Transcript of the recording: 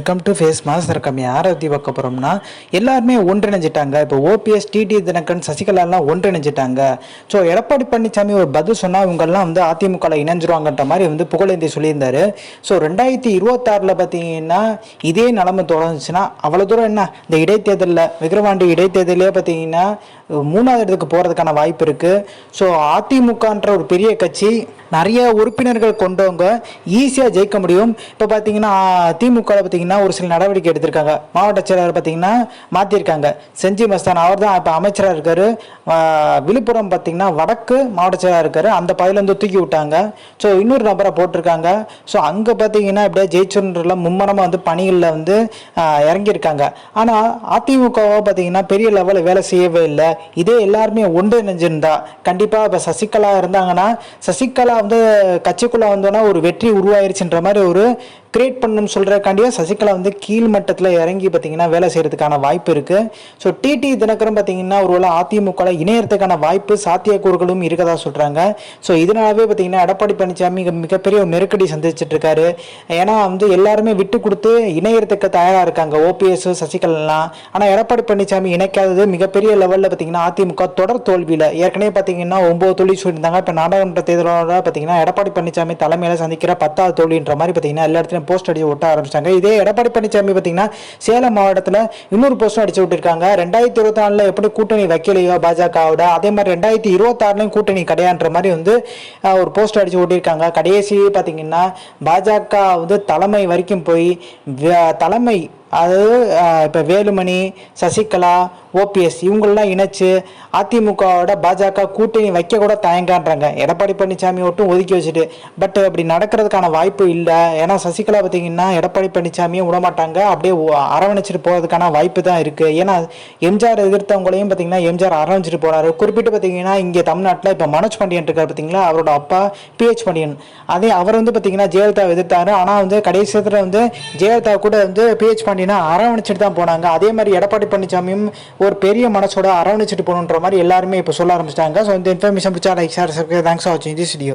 Welcome to face master இருக்கம் யாரை பற்றி பார்க்க போகிறோம்னா எல்லாருமே ஒன்றிணைஞ்சிட்டாங்க. இப்போ ஓபிஎஸ் டிடி தினகரன் சசிகலாலாம் ஒன்றிணைஞ்சிட்டாங்க. ஸோ எடப்பாடி பழனிசாமி ஒரு பதில் சொன்னால் இவங்கெல்லாம் வந்து அதிமுகவில் இணைஞ்சிருவாங்கன்ற மாதிரி வந்து புகழேந்தி சொல்லியிருந்தாரு. ஸோ ரெண்டாயிரத்தி இருபத்தாறில் பார்த்தீங்கன்னா இதே நிலமை தொடர்ந்துச்சுன்னா அவ்வளோ தூரம் என்ன? இந்த இடைத்தேர்தலில் விக்ரவாண்டி இடைத்தேர்தலே பார்த்தீங்கன்னா மூணாவது இடத்துக்கு போகிறதுக்கான வாய்ப்பு இருக்குது ஸோ அதிமுகன்ற ஒரு பெரிய கட்சி நிறைய உறுப்பினர்கள் கொண்டவங்க ஈஸியாக ஜெயிக்க முடியும். இப்போ பார்த்தீங்கன்னா திமுகவில் பார்த்தீங்கன்னா ஒரு சில நடவடிக்கை எடுத்திருக்காங்க. மாவட்ட செயலாளர் பார்த்தீங்கன்னா மாற்றிருக்காங்க செஞ்சி மஸ்தான் அவர் தான் இப்போ அமைச்சராக இருக்கார். விழுப்புரம் பார்த்தீங்கன்னா வடக்கு மாவட்ட செயலாளர் இருக்கார். அந்த பதவியிலேருந்து தூக்கி விட்டாங்க. ஸோ இன்னொரு நபரை போட்டிருக்காங்க. ஸோ அங்கே பார்த்தீங்கன்னா இப்படியே ஜெயிச்சுன்றல மும்மரமாக வந்து பணிகளில் வந்து இறங்கியிருக்காங்க. ஆனால் அதிமுகவாக பார்த்தீங்கன்னா பெரிய லெவலில் வேலை செய்யவே இல்லை. இதே எல்லாருமே ஒன்றிணைஞ்சிருந்தா கண்டிப்பாக இப்போ சசிகலா இருந்தாங்கன்னா சசிகலா வந்து கட்சிக்குள்ளே வந்தோன்னா ஒரு வெற்றி உருவாயிருச்சுன்ற மாதிரி ஒரு கிரியேட் பண்ணணும்னு சொல்கிறக்காண்டியே சசிகலா வந்து கீழ் மட்டத்தில் இறங்கி பார்த்தீங்கன்னா வேலை செய்கிறதுக்கான வாய்ப்பு இருக்குது ஸோ டிடி தினகரன் பார்த்தீங்கன்னா ஒருவேளை அதிமுகவில் இணையறதுக்கான வாய்ப்பு சாத்தியக்கூறுகளும் இருக்கதா சொல்கிறாங்க ஸோ இதனாலவே பார்த்தீங்கன்னா எடப்பாடி பழனிசாமி மிகப்பெரிய ஒரு நெருக்கடி சந்திச்சிட்டு இருக்காரு. ஏன்னா வந்து எல்லாருமே விட்டு கொடுத்து இணையறதுக்கு தயாராக இருக்காங்க. ஓபிஎஸ் சசிகலாம் ஆனால் எடப்பாடி பழனிசாமி இணைக்காதது மிகப்பெரிய லெவலில் பார்த்தீங்கன்னா அதிமுக தொடர் தோல்வியில். ஏற்கனவே பார்த்தீங்கன்னா ஒம்பது தோல்வி சொல்லியிருந்தாங்க இப்போ நாடாளுமன்ற தேர்தலோட பார்த்தீங்கன்னா எடப்பாடி பழனிசாமி தலைமையில் சந்திக்கிற பத்தாவது தோல்வின்ற மாதிரி பார்த்தீங்கன்னா எல்லா இடத்துலையும் போஸ்ட் அடிச்சு ஒட்ட ஆரம்பிச்சிட்டாங்க. இதே எடப்பாடி பழனிசாமி பார்த்தீங்கன்னா சேலம் மாவட்டத்தில் இன்னொரு போஸ்டும் அடிச்சு விட்டுருக்காங்க. ரெண்டாயிரத்தி இருபத்தி நாலில் எப்படி கூட்டணி வைக்கலையோ பாஜகவோட அதே மாதிரி ரெண்டாயிரத்தி இருபத்தாறுலையும் கூட்டணி கிடையான்ற மாதிரி வந்து ஒரு போஸ்ட் அடிச்சு ஓட்டியிருக்காங்க கடைசி பார்த்தீங்கன்னா பாஜக வந்து தலைமை வரைக்கும் போய் தலைமை அதாவது இப்போ வேலுமணி சசிகலா ஓபிஎஸ் இவங்களெலாம் இணைச்சு அதிமுகவோட பாஜக கூட்டணி வைக்க கூட தயங்கான்றாங்க. எடப்பாடி பழனிசாமி மட்டும் ஒதுக்கி வச்சுட்டு பட் அப்படி நடக்கிறதுக்கான வாய்ப்பு இல்லை. ஏன்னா சசிகலா பார்த்தீங்கன்னா எடப்பாடி பழனிசாமியும் விடமாட்டாங்க. அப்படியே அரவணைச்சிட்டு போகிறதுக்கான வாய்ப்பு தான் இருக்குது ஏன்னா எம்ஜிஆர் எதிர்த்தவங்களையும் பார்த்தீங்கன்னா எம்ஜிஆர் அரவணைச்சிட்டு போறாரு. குறிப்பிட்டு பார்த்தீங்கன்னா இங்கே தமிழ்நாட்டில் இப்போ மனோஜ் பாண்டியன் இருக்கார் பார்த்தீங்களா? அவரோட அப்பா பிஹெச் பாண்டியன். அதே அவர் வந்து பார்த்தீங்கன்னா ஜெயலலிதா எதிர்த்தாரு. ஆனால் வந்து கடைசியத்தில் வந்து ஜெயலலிதா கூட வந்து பிஹெச் பாண்டியனை அரவணைச்சிட்டு தான் போனாங்க. அதே மாதிரி எடப்பாடி பழனிசாமியும் ஒரு பெரிய மனசோட அரவணைச்சிட்டு போகணுன்ற மாதிரி எல்லாருமே இப்போ சொல்ல ஆரம்பிச்சிட்டாங்க. ஸோ இந்த இன்ஃபர்மேஷன் பிடிச்சா லைக் சார் தேங்க்ஸ் ஃபார் வாட்சிங் திஸ் வீடியோ